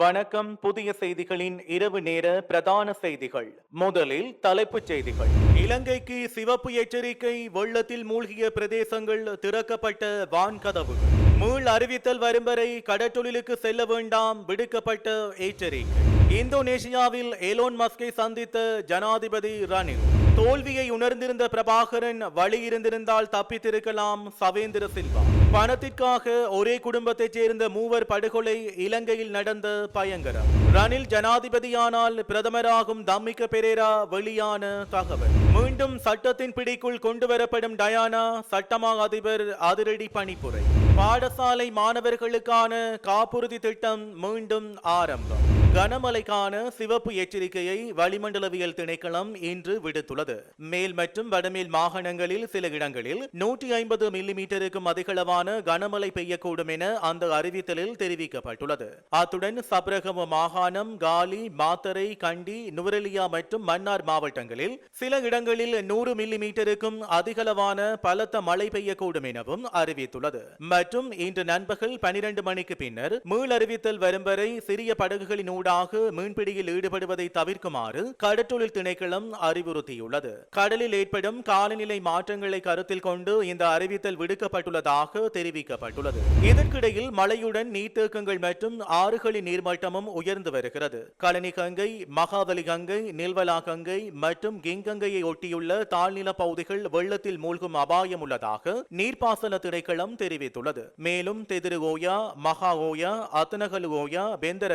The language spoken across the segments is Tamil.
வணக்கம். புதிய செய்திகளின் இரவு நேர பிரதான செய்திகள். முதலில் தலைப்புச் செய்திகள். இலங்கைக்கு சிவப்பு எச்சரிக்கை வெள்ளத்தில் மூழ்கிய பிரதேசங்கள் திறக்கப்பட்ட வான்கதவு. மீள் அறிவித்தல் வரும் வரை கடற்றொழிலுக்கு செல்ல வேண்டாம் விடுக்கப்பட்ட எச்சரிக்கை. இந்தோனேசியாவில் எலோன் மஸ்கை சந்தித்த ஜனாதிபதி ரணில். தோல்வியை உணர்ந்திருந்த பிரபாகரன் வழி இருந்திருந்தால் தப்பித்திருக்கலாம் சவேந்திர சில்வா. பணத்திற்காக ஒரே குடும்பத்தைச் சேர்ந்த மூவர் படுகொலை இலங்கையில் நடந்த பயங்கரம். ரணில் ஜனாதிபதியானால் பிரதமராகும் தம்மிக்க பெரேரா வெளியான தகவல். மீண்டும் சட்டத்தின் பிடிக்குள் கொண்டு வரப்படும் டயானா சட்டமா அதிபர் அதிரடி பணிப்புரை. பாடசாலை மாணவர்களுக்கான காப்புறுதி திட்டம் மீண்டும் ஆரம்பம். கனமழைக்கான சிவப்பு எச்சரிக்கையை வளிமண்டலவியல் திணைக்களம் இன்று விடுத்துள்ளது. மேல் மற்றும் வடமேல் மாகாணங்களில் சில இடங்களில் நூற்றி ஐம்பது மில்லிமீட்டருக்கும் அதிகளவான கனமழை பெய்யக்கூடும் என அந்த அறிவித்தலில் தெரிவிக்கப்பட்டுள்ளது. அத்துடன் சப்ரகம மாகாணம் காலி மாத்தரை கண்டி நுவரெலியா மற்றும் மன்னார் மாவட்டங்களில் சில இடங்களில் நூறு மில்லிமீட்டருக்கும் அதிகளவான பலத்த மழை பெய்யக்கூடும் எனவும் அறிவித்துள்ளது. மற்றும் இன்று நண்பகல் பனிரெண்டு மணிக்கு பின்னர் மீள் அறிவித்தல் வரும் வரை சிறிய படகுகளின் ஊடாக ஊடாக மீன்பிடியில் ஈடுபடுவதை தவிர்க்குமாறு கடற்றொழில் திணைக்களம் அறிவுறுத்தியுள்ளது. கடலில் ஏற்படும் காலநிலை மாற்றங்களை கருத்தில் கொண்டு இந்த அறிவித்தல் விடுக்கப்பட்டுள்ளதாக தெரிவிக்கப்பட்டுள்ளது. இதற்கிடையில் மழையுடன் நீர்த்தேக்கங்கள் மற்றும் ஆறுகளின் நீர்மட்டமும் உயர்ந்து வருகிறது. கழனி கங்கை மகாவலி கங்கை நில்வலா கங்கை மற்றும் கிங்கங்கையை ஒட்டியுள்ள தாழ்நில பகுதிகள் வெள்ளத்தில் மூழ்கும் அபாயம் உள்ளதாக நீர்ப்பாசன திணைக்களம் தெரிவித்துள்ளது. மேலும் தெதிரு ஓயா மகா ஓயா அத்தனகலு ஓயா பெந்தர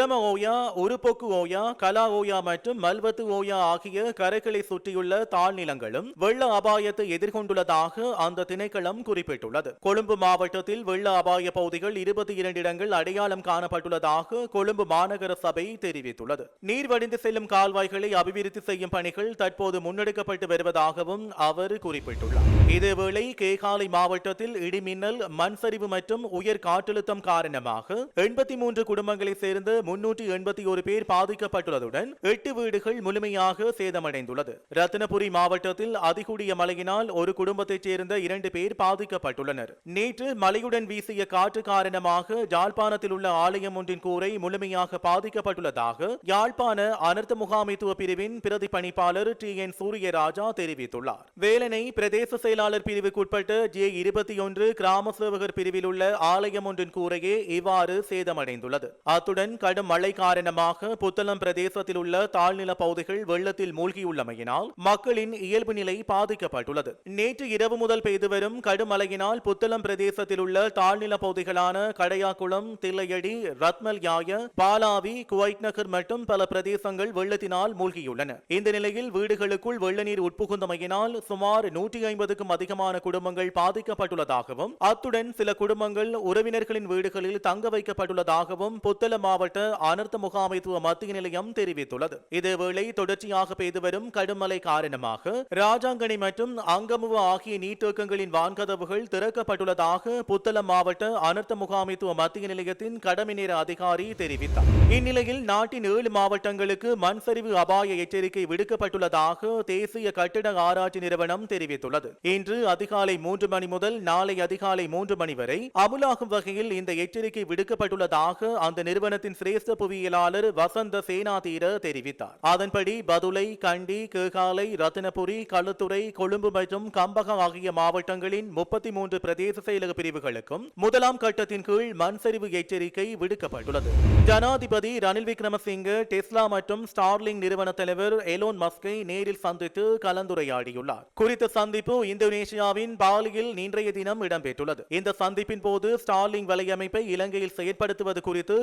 பிரம கிரம ஓயா உருப்பொக்கு ஓயா கலா ஓயா மற்றும் மல்வத்து ஓயா ஆகிய கரைகளை சுற்றியுள்ள தாழ்நிலங்களும் வெள்ள அபாயத்தை எதிர்கொண்டுள்ளதாக அந்த திணைக்களம் குறிப்பிட்டுள்ளது. கொழும்பு மாவட்டத்தில் வெள்ள அபாய பகுதிகள் இருபத்தி இரண்டு இடங்கள் அடையாளம் காணப்பட்டுள்ளதாக கொழும்பு மாநகர சபை தெரிவித்துள்ளது. நீர் வடிந்து செல்லும் கால்வாய்களை அபிவிருத்தி செய்யும் பணிகள் தற்போது முன்னெடுக்கப்பட்டு வருவதாகவும் அவர் குறிப்பிட்டுள்ளார். இதேவேளை கேகாலை மாவட்டத்தில் இடிமின்னல் மண் சரிவு மற்றும் உயர் காற்றழுத்தம் காரணமாக எண்பத்தி மூன்று குடும்பங்களைச் சேர்ந்த முன்னூற்றி எண்பத்தி ஒரு பேர் பாதிக்கப்பட்டுள்ளதுடன் எட்டு வீடுகள் முழுமையாக சேதமடைந்துள்ளது. ரத்தினபுரி மாவட்டத்தில் அதிகூடிய மழையினால் ஒரு குடும்பத்தைச் சேர்ந்த இரண்டு பேர் பாதிக்கப்பட்டுள்ளனர். நேற்று மழையுடன் வீசிய காற்று காரணமாக யாழ்ப்பாணத்தில் உள்ள ஆலயம் ஒன்றின் கூரை முழுமையாக பாதிக்கப்பட்டுள்ளதாக யாழ்ப்பாண அனர்த்த முகாமைத்துவ பிரிவின் பிரதி பணிப்பாளர் டி என் சூரியராஜா தெரிவித்துள்ளார். வேலனை பிரதேச செயலாளர் பிரிவுக்குட்பட்ட ஜே இருபத்தி ஒன்று கிராம சேவகர் பிரிவில் உள்ள ஆலயம் ஒன்றின் கூரையே இவ்வாறு சேதமடைந்துள்ளது. அத்துடன் கடும் மழை காரணமாக புத்தளம் பிரதேசத்தில் உள்ள தாழ்நில பகுதிகள் வெள்ளத்தில் மூழ்கியுள்ளமையினால் மக்களின் இயல்பு நிலை பாதிக்கப்பட்டுள்ளது. நேற்று இரவு முதல் பெய்து வரும் கடும் மழையினால் புத்தளம் பிரதேசத்தில் உள்ள தாழ்நில பகுதிகளான கடையாக்குளம் தில்லையடி ரத்மல் யாய பாலாவி குவைத் நகர் மற்றும் பல பிரதேசங்கள் வெள்ளத்தினால் மூழ்கியுள்ளன. இந்த நிலையில் வீடுகளுக்குள் வெள்ள நீர் உட்புகுந்தமையினால் சுமார் நூற்றி ஐம்பதுக்கும் அதிகமான குடும்பங்கள் பாதிக்கப்பட்டுள்ளதாகவும் அத்துடன் சில குடும்பங்கள் உறவினர்களின் வீடுகளில் தங்க வைக்கப்பட்டுள்ளதாகவும் புத்தள மாவட்ட அனர்த்த முகாமைத்துவ மத்திய நிலையம் தெரிவித்துள்ளது. இதேவேளை தொடர்ச்சியாக பெய்து வரும் கடும் காரணமாக ராஜாங்கனி மற்றும் அங்கமுவ ஆகிய நீர்த்தேக்கங்களின் வான்கதவுகள் திறக்கப்பட்டுள்ளதாக புத்தளம் மாவட்ட அனர்த்த முகாமைத்துவ மத்திய நிலையத்தின் கடமை நேர அதிகாரி தெரிவித்தார். இந்நிலையில் நாட்டின் ஏழு மாவட்டங்களுக்கு மண் சரிவு அபாய எச்சரிக்கை விடுக்கப்பட்டுள்ளதாக தேசிய கட்டிட ஆராய்ச்சி நிறுவனம் தெரிவித்துள்ளது. இன்று அதிகாலை மூன்று மணி முதல் நாளை அதிகாலை மூன்று மணி வரை அமுலாகும் வகையில் இந்த எச்சரிக்கை விடுக்கப்பட்டுள்ளதாக அந்த நிறுவனத்தின் பிரதேச புவியியலாளர் வசந்த சேனாதீர தெரிவித்தார். அதன்படி பதுளை கண்டி கேகாலை ரத்தினபுரி களுத்துறை கொழும்பு மற்றும் கம்பகம் ஆகிய மாவட்டங்களின் முப்பத்தி மூன்று பிரதேச செயலக பிரிவுகளுக்கும் முதலாம் கட்டத்தின் கீழ் மண் சரிவு எச்சரிக்கை விடுக்கப்பட்டுள்ளது. ஜனாதிபதி ரணில் விக்ரமசிங்க டெஸ்லா மற்றும் ஸ்டார்லிங் நிறுவன தலைவர் எலோன் மஸ்கை நேரில் சந்தித்து கலந்துரையாடியுள்ளார். குறித்த சந்திப்பு இந்தோனேசியாவின் பாலியில் இன்றைய தினம் இடம்பெற்றுள்ளது. இந்த சந்திப்பின் போது ஸ்டார்லிங் வலையமைப்பை இலங்கையில் செயற்படுத்துவது குறித்து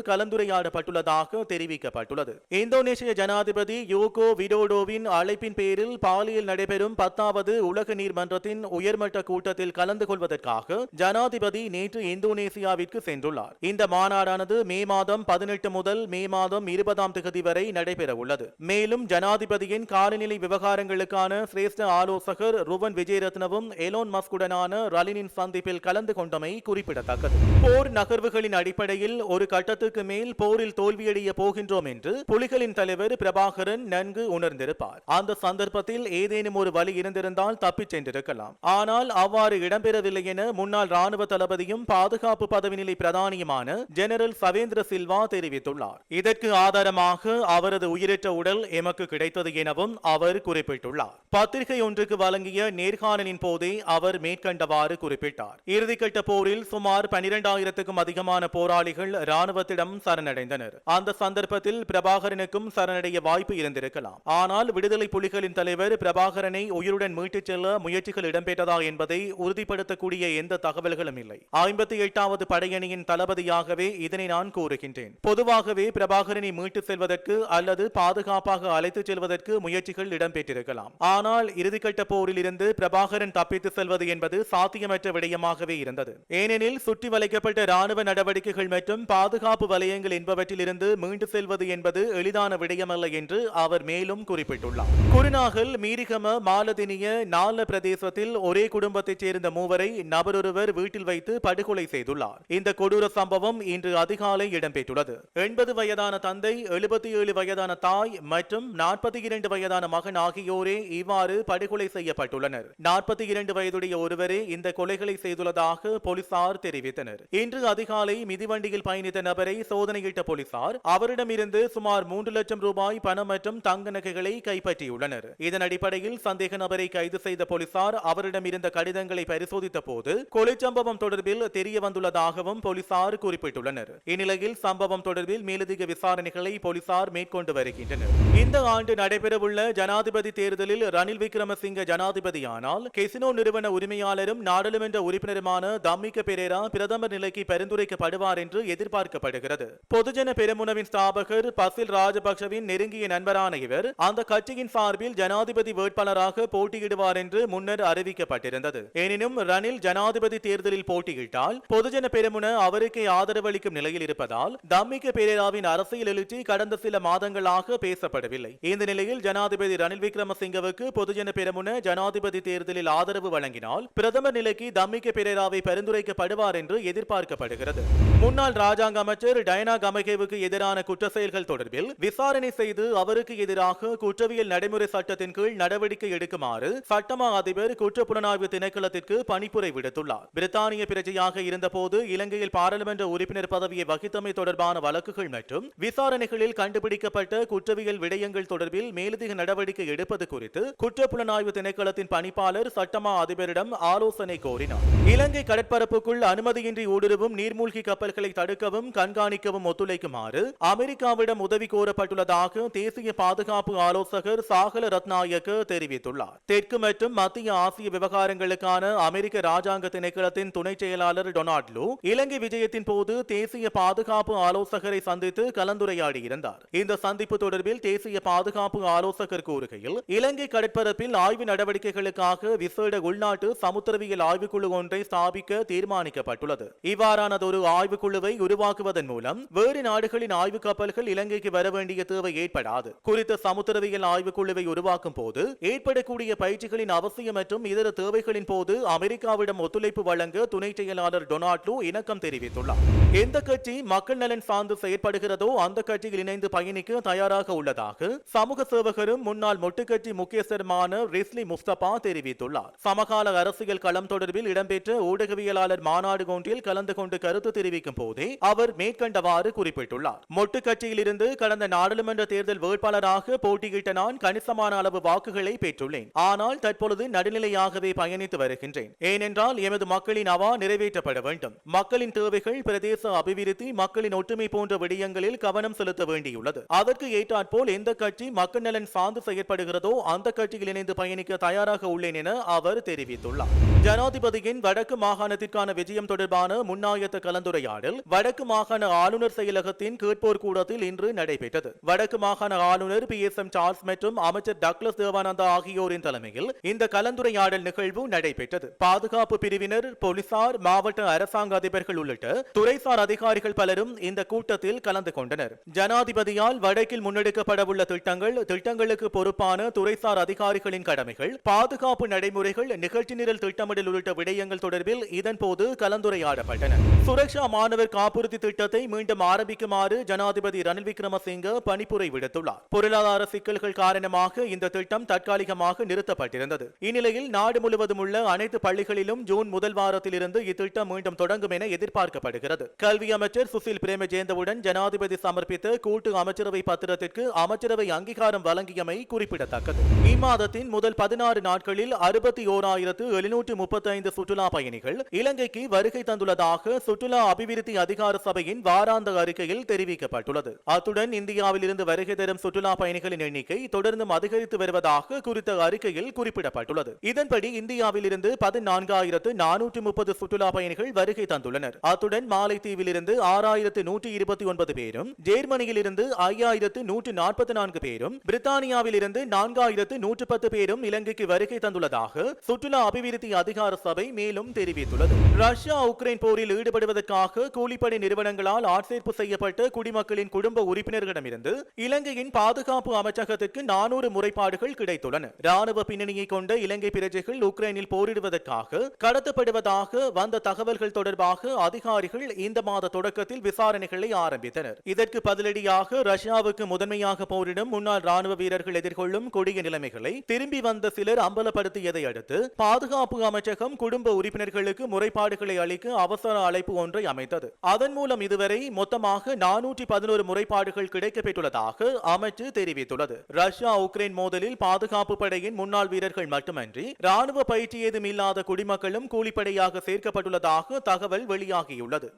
செய்யப்பட்டுள்ளதாக தெரிவிக்கப்பட்டுள்ளது. இந்தோனேஷிய ஜனாதிபதி யோகோ விடோடோவின் அழைப்பின் பேரில் பாலியில் நடைபெறும் பத்தாவது உலக நீர்மன்றத்தின் உயர்மட்ட கூட்டத்தில் கலந்து கொள்வதற்காக ஜனாதிபதி நேற்று இந்தோனேசியாவிற்கு சென்றுள்ளார். இந்த மாநாடானது மே மாதம் பதினெட்டு முதல் மே மாதம் இருபதாம் தேதி வரை நடைபெற உள்ளது. மேலும் ஜனாதிபதியின் காலநிலை விவகாரங்களுக்கான சிரேஷ்ட ஆலோசகர் ருவன் விஜயரத்னவும் எலோன் மஸ்குடனான ரலினின் சந்திப்பில் கலந்து கொண்டமை குறிப்பிடத்தக்கது. போர் நகர்வுகளின் அடிப்படையில் ஒரு கட்டத்துக்கு மேல் போரில் தோல்வியடைய போகின்றோம் என்று புலிகளின் தலைவர் பிரபாகரன் நன்கு உணர்ந்திருப்பார். அந்த சந்தர்ப்பத்தில் ஏதேனும் ஒரு வழி இருந்திருந்தால் தப்பிச் சென்றிருக்கலாம். ஆனால் அவ்வாறு இடம்பெறவில்லை என முன்னாள் ராணுவ தளபதியும் பாதுகாப்பு பதவி நிலை பிரதானியுமான ஜெனரல் சவேந்திர சில்வா தெரிவித்துள்ளார். இதற்கு ஆதாரமாக அவரது உயிரற்ற உடல் எமக்கு கிடைத்தது எனவும் அவர் குறிப்பிட்டுள்ளார். பத்திரிகை ஒன்றுக்கு வழங்கிய நேர்காணலின் போதே அவர் மேற்கண்டவாறு குறிப்பிட்டார். இறுதிக்கட்ட போரில் சுமார் பனிரெண்டாயிரத்துக்கும் அதிகமான போராளிகள் ராணுவத்திடம் சரணடைந்தனர். அந்த சந்தர்ப்பத்தில் பிரபாகரனுக்கும் சரணடைய வாய்ப்பு இருந்திருக்கலாம். ஆனால் விடுதலை புலிகளின் தலைவர் பிரபாகரனை உயிருடன் மீட்டுச் செல்ல முயற்சிகள் இடம்பெற்றதா என்பதை உறுதிப்படுத்தக்கூடிய எந்த தகவல்களும் இல்லை. ஐம்பத்தி எட்டாவது படையணியின் தளபதியாகவே இதனை நான் கூறுகின்றேன். பொதுவாகவே பிரபாகரனை மீட்டுச் செல்வதற்கு அல்லது பாதுகாப்பாக அழைத்துச் செல்வதற்கு முயற்சிகள் இடம்பெற்றிருக்கலாம். ஆனால் இறுதிக்கட்ட போரில் இருந்து பிரபாகரன் தப்பித்து செல்வது என்பது சாத்தியமற்ற விடயமாகவே இருந்தது. ஏனெனில் சுற்றி வளைக்கப்பட்ட ராணுவ நடவடிக்கைகள் மற்றும் பாதுகாப்பு வலயங்கள் என்பவற்றை இருந்து மீண்டு செல்வது என்பது எளிதான விடயமல்ல என்று அவர் மேலும் குறிப்பிட்டுள்ளார். குருநாகல் மீரிகம மாலதினிய நால பிரதேசத்தில் ஒரே குடும்பத்தைச் சேர்ந்த மூவரை நபரொருவர் வீட்டில் வைத்து படுகொலை செய்துள்ளார். இந்த கொடூர சம்பவம் இன்று அதிகாலை இடம்பெற்றுள்ளது. எண்பது வயதான தந்தை எழுபத்தி ஏழு வயதான தாய் மற்றும் நாற்பத்தி இரண்டு வயதான மகன் ஆகியோரே இவ்வாறு படுகொலை செய்யப்பட்டுள்ளனர். நாற்பத்தி இரண்டு வயதுடைய ஒருவரே இந்த கொலைகளை செய்துள்ளதாக போலீசார் தெரிவித்தனர். இன்று அதிகாலை மிதிவண்டியில் பயணித்த நபரை சோதனையிட்ட போலீசார் அவரிடமிருந்து சுமார் மூன்று லட்சம் ரூபாய் பணம் மற்றும் தங்க நகைகளை கைப்பற்றியுள்ளனர். இதன் அடிப்படையில் சந்தேக நபரை கைது செய்த போலீசார் அவரிடமிருந்த கடிதங்களை பரிசோதித்த போது கொலை சம்பவம் தொடர்பில் தெரிய வந்துள்ளதாகவும் போலீசார் குறிப்பிட்டுள்ளனர். இந்நிலையில் சம்பவம் தொடர்பில் மேலதிக விசாரணைகளை போலீசார் மேற்கொண்டு வருகின்றனர். இந்த ஆண்டு நடைபெறவுள்ள ஜனாதிபதி தேர்தலில் ரணில் விக்ரமசிங்க ஜனாதிபதியானால் கெசினோ நிறுவன உரிமையாளரும் நாடாளுமன்ற உறுப்பினருமான தம்மிக்க பெரேரா பிரதமர் நிலைக்கு பரிந்துரைக்கப்படுவார் என்று எதிர்பார்க்கப்படுகிறது. பொதுஜன பெருமுனவின் ஸ்தாபகர் பசில் ராஜபக்சவின் நெருங்கிய நண்பரான இவர் அந்த கட்சியின் சார்பில் ஜனாதிபதி வேட்பாளராக போட்டியிடுவார் என்று முன்னர் அறிவிக்கப்பட்டிருந்தது. எனினும் ரணில் ஜனாதிபதி தேர்தலில் போட்டியிட்டால் பொதுஜன பெருமுன அவருக்கே ஆதரவளிக்கும் நிலையில் இருப்பதால் தம்மிக்க பெரேராவின் அரசியல் எழுச்சி கடந்த சில மாதங்களாக பேசப்படவில்லை. இந்த நிலையில் ஜனாதிபதி ரணில் விக்ரமசிங்கவுக்கு பொதுஜன பெருமுன ஜனாதிபதி தேர்தலில் ஆதரவு வழங்கினால் பிரதமர் நிலைக்கு தம்மிக்க பெரேராவை பரிந்துரைக்கப்படுவார் என்று எதிர்பார்க்கப்படுகிறது. முன்னாள் ராஜாங்க அமைச்சர் டயனா ஜெயதேவுக்கு எதிரான குற்ற செயல்கள் தொடர்பில் விசாரணை செய்து அவருக்கு எதிராக குற்றவியல் நடைமுறை சட்டத்தின் கீழ் நடவடிக்கை எடுக்குமாறு சட்டமா அதிபர் குற்றப்புலனாய்வு திணைக்களத்திற்கு பணிப்புரை விடுத்துள்ளார். பிரித்தானிய பிரஜையாக இருந்தபோது இலங்கையில் பாராளுமன்ற உறுப்பினர் பதவியை வகித்தமை தொடர்பான வழக்குகள் மற்றும் விசாரணைகளில் கண்டுபிடிக்கப்பட்ட குற்றவியல் விடயங்கள் தொடர்பில் மேலதிக நடவடிக்கை எடுப்பது குறித்து குற்றப்புலனாய்வு திணைக்களத்தின் பணிப்பாளர் சட்டமா அதிபரிடம் ஆலோசனை கோரினார். இலங்கை கடற்பரப்புக்குள் அனுமதியின்றி ஊடுருவும் நீர்மூழ்கி கப்பல்களை தடுக்கவும் கண்காணிக்கவும் ஒத்துழைக்கும் ஒத்துழைக்குமாறு அமெரிக்காவிடம் உதவி கோரப்பட்டுள்ளதாக தேசிய பாதுகாப்பு ஆலோசகர் சாகல ரத்நாயக்க தெரிவித்துள்ளார். தெற்கு மற்றும் மத்திய ஆசிய விவகாரங்களுக்கான அமெரிக்க ராஜாங்க திணைக்களத்தின் துணை செயலாளர் டொனால்ட் லூ இலங்கை விஜயத்தின் போது தேசிய பாதுகாப்பு ஆலோசகரை சந்தித்து கலந்துரையாடி இருந்தார் இந்த சந்திப்பு தொடர்பில் தேசிய பாதுகாப்பு ஆலோசகர் கூறுகையில் இலங்கை கடற்பரப்பில் ஆய்வு நடவடிக்கைகளுக்காக விசேட உள்நாட்டு சமுத்திரவியல் ஆய்வுக்குழு ஒன்றை ஸ்தாபிக்க தீர்மானிக்கப்பட்டுள்ளது. இவ்வாறானதொரு ஆய்வுக்குழுவை உருவாக்குவதன் மூலம் வேறு நாடுகளின் ஆய்வு கப்பல்கள் இலங்கைக்கு வர வேண்டிய தேவை ஏற்படாது. குறித்த சமுத்திரவியல் ஆய்வுக்குழுவை உருவாக்கும் போது ஏற்படக்கூடிய பயிற்சிகளின் அவசியம் மற்றும் இதர தேவைகளின் போது அமெரிக்காவிடம் ஒத்துழைப்பு வழங்க துணை செயலாளர் டொனால்ட் லூ இணக்கம் தெரிவித்துள்ளார். எந்த கட்சி மக்கள் நலன் சார்ந்து செயற்படுகிறதோ அந்த கட்சியில் இணைந்து பயணிக்க தயாராக உள்ளதாக சமூக சேவகரும் முன்னாள் மொட்டுக்கட்சி முக்கியஸ்தருமான ரிஸ்லி முஸ்தபா தெரிவித்துள்ளார். சமகால அரசியல் களம் தொடர்பில் இடம்பெற்ற ஊடகவியலாளர் மாநாடு ஒன்றில் கலந்து கொண்டு கருத்து தெரிவிக்கும் போதே அவர் மேற்கண்டவாறு குறிப்பிட்டுள்ளார் மொட்டு கட்சியில் இருந்து கடந்த நாடாளுமன்ற தேர்தல் வேட்பாளராக போட்டியிட்ட நான் கணிசமான அளவு வாக்குகளை பெற்றுள்ளேன். ஆனால் தற்பொழுது நடுநிலையாகவே பயணித்து வருகின்றேன். ஏனென்றால் எமது மக்களின் அவா நிறைவேற்றப்பட வேண்டும். மக்களின் தேவைகள் பிரதேச அபிவிருத்தி மக்களின் ஒற்றுமை போன்ற விடயங்களில் கவனம் செலுத்த வேண்டியுள்ளது. அதற்கு ஏற்றாற்போல் எந்த கட்சி மக்கள் நலன் சார்ந்து செயற்படுகிறதோ அந்த கட்சியில் இணைந்து பயணிக்க தயாராக உள்ளேன் என அவர் தெரிவித்துள்ளார். ஜனாதிபதியின் வடக்கு மாகாணத்திற்கான விஜயம் தொடர்பான முன்னாயத்த கலந்துரையாடல் வடக்கு மாகாண ஆளுநர் செயலகத்தின் கேட்போர் கூடத்தில் இன்று நடைபெற்றது. வடக்கு மாகாண ஆளுநர் பி. எஸ். எம். சார்ஸ் மற்றும் அமைச்சர் டக்ளஸ் தேவானந்தா ஆகியோரின் தலைமையில் இந்த கலந்துரையாடல் நிகழ்வு நடைபெற்றது. பாதுகாப்பு பிரிவினர் போலீசார் மாவட்ட அரசாங்க அதிபர்கள் உள்ளிட்ட துறைசார் அதிகாரிகள் பலரும் இந்த கூட்டத்தில் கலந்து கொண்டனர். ஜனாதிபதியால் வடக்கில் முன்னெடுக்கப்படவுள்ள திட்டங்கள் திட்டங்களுக்கு பொறுப்பான துறைசார் அதிகாரிகளின் கடமைகள் பாதுகாப்பு நடைமுறைகள் நிகழ்ச்சி நிரல் திட்டமிடல் உள்ளிட்ட விடயங்கள் தொடர்பில் இதன்போது கலந்துரையாடப்பட்டன. சுரக்ஷா மாணவர் காப்புறுதி திட்டத்தை மீண்டும் ஆரம்பிக்குமாறு ஜனாதிபதி ரணில் விக்ரமசிங்க பணிப்புரை விடுத்துள்ளார். பொருளாதார சிக்கல்கள் காரணமாக இந்த திட்டம் தற்காலிகமாக நிறுத்தப்பட்டிருந்தது. இந்நிலையில் நாடு முழுவதும் உள்ள அனைத்து பள்ளிகளிலும் ஜூன் முதல் வாரத்திலிருந்து இத்திட்டம் மீண்டும் தொடங்கும் என எதிர்பார்க்கப்படுகிறது. கல்வி அமைச்சர் சுசில் பிரேமஜேந்தவுடன் ஜனாதிபதி சமர்ப்பித்த கூட்டு அமைச்சரவை பத்திரத்திற்கு அமைச்சரவை அங்கீகாரம் வழங்கியமை குறிப்பிடத்தக்கது. இம்மாதத்தின் முதல் பதினாறு நாட்களில் அறுபத்தி ஓராயிரத்து எழுநூற்று முப்பத்தைந்து சுற்றுலா பயணிகள் இலங்கைக்கு வருகை தந்துள்ளதாக சுற்றுலா அபிவிருத்தி அதிகார சபையின் வாராந்த அறிக்கை அறிக்கையில் தெரிவிக்கப்பட்டுள்ளது. அத்துடன் இந்தியாவில் இருந்து வருகை தரும் சுற்றுலா பயணிகளின் எண்ணிக்கை தொடர்ந்தும் அதிகரித்து வருவதாக குறித்த அறிக்கையில் குறிப்பிடப்பட்டுள்ளது. இதன்படி இந்தியாவில் இருந்து பதினான்காயிரத்து நானூற்று முப்பது சுற்றுலா பயணிகள் வருகை தந்துள்ளனர். அத்துடன் மாலைத்தீவில் இருந்து ஆறாயிரத்து நூற்றி இருபத்தி ஒன்பது பேரும் ஜெர்மனியில் இருந்து ஐயாயிரத்து நூற்று நாற்பத்தி நான்கு பேரும் பிரித்தானியாவில் இருந்து நான்காயிரத்து நூற்று பத்து பேரும் இலங்கைக்கு வருகை தந்துள்ளதாக சுற்றுலா அபிவிருத்தி அதிகார சபை மேலும் தெரிவித்துள்ளது. ரஷ்யா உக்ரைன் போரில் ஈடுபடுவதற்காக கூலிப்படை நிறுவனங்களால் ஆட்சேர்ப்பு செய்யப்பட்ட குடிமக்களின் குடும்ப உறுப்பினர்களிடமிருந்து இலங்கையின் பாதுகாப்பு அமைச்சகத்திற்கு நானூறு முறைப்பாடுகள் கிடைத்துள்ளன. ராணுவ பின்னணியை கொண்ட இலங்கை பிரஜைகள் உக்ரைனில் போரிடுவதற்காக கடத்தப்படுவதாக வந்த தகவல்கள் தொடர்பாக அதிகாரிகள் இந்த மாத தொடக்கத்தில் விசாரணைகளை ஆரம்பித்தனர். இதற்கு பதிலடியாக ரஷ்யாவுக்கு முதன்மையாக போரிடும் முன்னாள் ராணுவ வீரர்கள் எதிர்கொள்ளும் கொடிய நிலைமைகளை திரும்பி வந்த சிலர் அம்பலப்படுத்தியதை அடுத்து பாதுகாப்பு அமைச்சகம் குடும்ப உறுப்பினர்களுக்கு முறைப்பாடுகளை அளிக்க அவசர அழைப்பு ஒன்றை அமைத்தது. அதன் மூலம் இதுவரை மொத்தமாக நானூற்றி பதினோரு முறைப்பாடுகள் கிடைக்கப்பெற்றுள்ளதாக அமைச்சு தெரிவித்துள்ளது. ரஷ்யா உக்ரைன் மோதலில் பாதுகாப்பு படையின் முன்னாள் வீரர்கள் மட்டுமன்றி ராணுவ பயிற்சி ஏதும் இல்லாத குடிமக்களும் கூலிப்படையாக சேர்க்கப்பட்டுள்ளதாக தகவல் வெளியாகியுள்ளது.